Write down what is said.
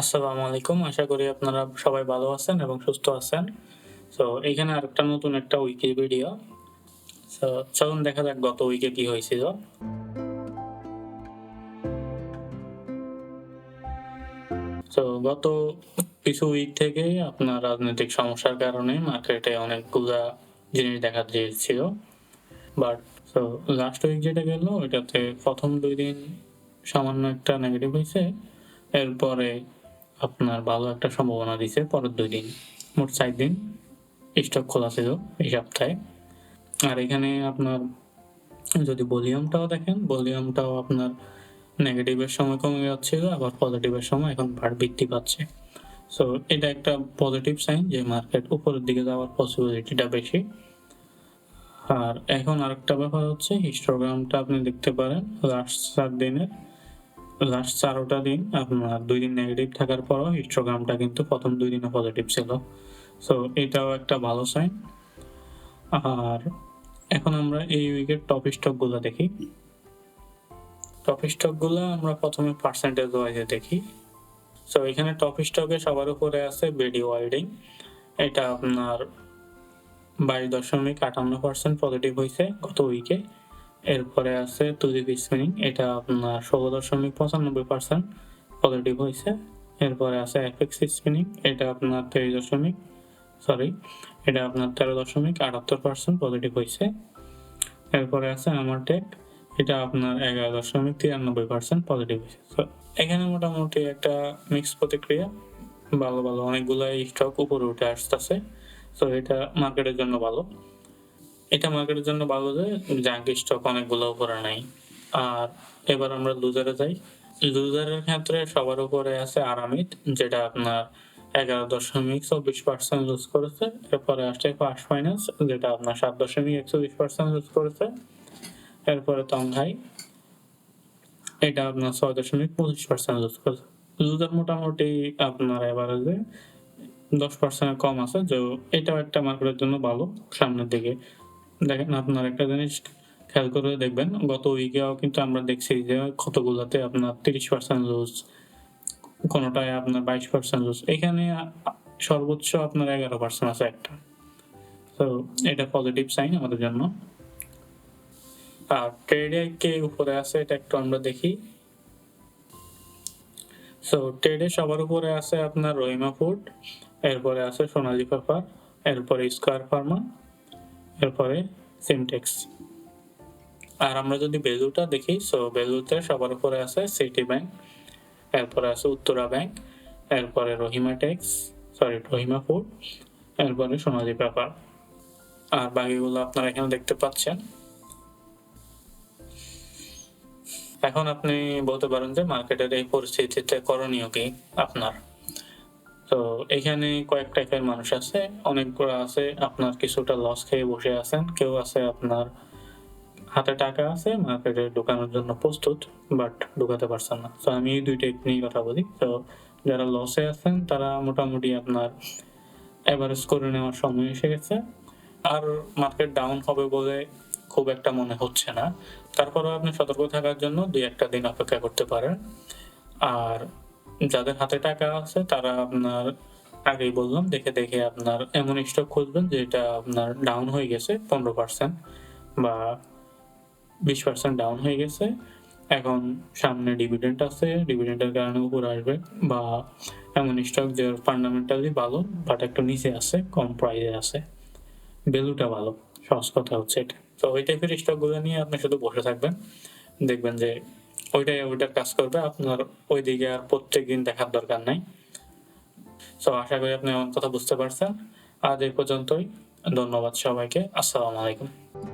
আসসালামু আলাইকুম আশা করি আপনারা সবাই ভালো আছেন এবং সুস্থ আছেন। তো এখানে আরেকটা নতুন একটা উইকি ভিডিও। তো চলুন দেখা যাক গত উইকে কি হয়েছিল। তো গত কিছু উইক থেকে আপনার রাজনৈতিক সমস্যার কারণে মার্কেটে অনেকগুলা জিনিস দেখা দিয়েছিল। বাট তো লাস্ট উইক যেটা গেল, ওইটাতে প্রথম দুই দিন সামান্য একটা নেগেটিভ হয়েছে। এরপরে আপনার ভালো একটা সম্ভাবনা দিছে পরের দুই দিন, মোট চার দিন। স্টক খোলা ছিল এই সপ্তাহে। আর এখানে আপনার, যদি ভলিউমটাও দেখেন, ভলিউমটাও আপনার নেগেটিভের সময় কমে যাচ্ছিল, আবার পজিটিভের সময় এখন ভার বৃদ্ধি পাচ্ছে। সো এটা একটা পজিটিভ সাইন যে মার্কেট উপরের দিকে যাওয়ার পসিবিলিটিটা বেশি। আর এখন আরেকটা ব্যাপার হচ্ছে হিস্টোগ্রামটা আপনি দেখতে পারেন লাস্ট চার দিনের। লাস্ট চারোটা দিন, আপনার দুই দিন নেগেটিভ থাকার পরও হিস্টোগ্রামটা কিন্তু প্রথম দুই দিনে পজিটিভ ছিল। সো এটাও একটা ভালো সাইন আর এখন আমরা এই উইকের টপ স্টকগুলো দেখি। টপ স্টকগুলো আমরা প্রথমে পার্সেন্টেজ ওয়াইজে দেখি। সো এখানে টপ স্টকে সবার উপরে আছে বেডি ওয়ার্ল্ডিং এটা আপনার বাইশ দশমিক আটান্ন পার্সেন্ট পজিটিভ হয়েছে গত উইকে এরপরে আছে তুলিপ স্পিনিং এটা আপনার ষোলো দশমিক পঁচানব্বই পার্সেন্ট পজিটিভ হয়েছে। এরপরে আছে এফএক্স স্পিনিং এটা আপনার তেইশ দশমিক সরি এটা আপনার তেরো দশমিক আটাত্তর পার্সেন্ট পজিটিভ হয়েছে। এরপরে আছে আমার টেক এটা আপনার এগারো দশমিক তিরানব্বই পার্সেন্ট পজিটিভ হয়েছে। তো এখানে মোটামুটি একটা মিক্স প্রতিক্রিয়া। ভালো ভালো অনেকগুলো স্টক উপরে উঠে আসতেছে। তো এটা মার্কেটের জন্য ভালো। এটা মার্কেটের জন্য ভালো যে জাঙ্ক স্টক অনেকগুলো উপরে নাই। আর এবার আমরা লুজারে যাই। লুজারের ক্ষেত্রে সবার উপরে আছে আরামিত যেটা আপনার এগারো দশমিক চব্বিশ পার্সেন্ট লুজ করেছে। এরপরে আসছে ফার্স্ট ফাইন্যান্স যেটা আপনার সাত দশমিক একচল্লিশ পার্সেন্ট লুজ করেছে। এরপরে তংহাই এটা আপনার ছয় দশমিক পঁচিশ পার্সেন্ট লুজ করেছে। লুজার মোটামুটি আপনার এভারেজে দশ পার্সেন্ট কম আছে যে এটাও একটা মার্কেটের জন্য ভালো, সামনের দিকে। দেখেন আপনার একটা জিনিস খেয়াল করে দেখবেন, গত উইকেও কিন্তু আমরা দেখছি যে কতগুলোতে আপনার তিরিশ পার্সেন্ট লুজ কোনোটায় আপনার বাইশ পার্সেন্ট লুজ এখানে সর্বোচ্চ আপনার এগারো পার্সেন্ট আছে একটা। তো এটা পজিটিভ সাইন আমাদের জন্য। আর ট্রেডে কে উপরে আছে এটা একটু আমরা দেখি। সো ট্রেডে সবার উপরে আছে আপনার রহিমা ফুড এরপরে আছে সোনালী পেপার এরপরে স্কোয়ার ফার্মা এরপরে সিমটেক্স আর আমরা যদি ভ্যালুটা দেখি সো ভ্যালুতে সবার উপরে আছে সিটি ব্যাংক এরপরে আছে উত্তরা ব্যাংক এরপরে Rahima tax sorry Rahima food এরপরে সোনালী পেপার আর বাকিগুলো আপনারা এখানে দেখতে পাচ্ছেন। এখন আপনি বলতে পারেন যে মার্কেটের এই পরিস্থিতিতে করণীয় কি আপনার? তো এখানে কয়েক টাইপের মানুষ আছে, অনেকগুলো আছে, আপনার কিছুটা লস খেয়ে বসে আছেন, কেউ আছে আপনার হাতে টাকা আছে মার্কেটে ঢোকানোর জন্য প্রস্তুত বাট ঢোকাতে পারছেন না। তো আমি দুই টাইপ নিয়ে কথা বলি। তো যারা লসে আছেন, তারা মোটামুটি আপনার এভারেজ করে নেওয়ার সময় এসে গেছে। আর মার্কেট ডাউন হবে বলে খুব একটা মনে হচ্ছে না। তারপরেও আপনি সতর্ক থাকার জন্য দুই একটা দিন অপেক্ষা করতে পারেন। আর যাদের হাতে টাকা আছে, তারা আপনার আগেই বললাম, দেখে দেখে আপনার এমন স্টক খুঁজবেন যেটা আপনার ডাউন হয়ে গেছে পনেরো পার্সেন্ট বা বিশ পার্সেন্ট ডাউন হয়ে গেছে। এখন সামনে ডিভিডেন্ট আছে ডিভিডেন্টের কারণে উপরে আসবে বা এমন স্টক যে ফান্ডামেন্টালি ভালো বাট একটু নিচে আছে, কম প্রাইসে আছে। ভ্যালুটা ভালো, সহজ কথা হচ্ছে এটা। তো ওই টাইপের স্টকগুলো নিয়ে আপনি শুধু বসে থাকবেন, দেখবেন যে ওইটাই, ওইটার কাজ করবে। আপনার ওইদিকে আর প্রত্যেক দিন দেখার দরকার নাই। সো আশা করি আপনি আমার কথা বুঝতে পারছেন। আজ এই পর্যন্তই। ধন্যবাদ সবাইকে। আসসালামু আলাইকুম।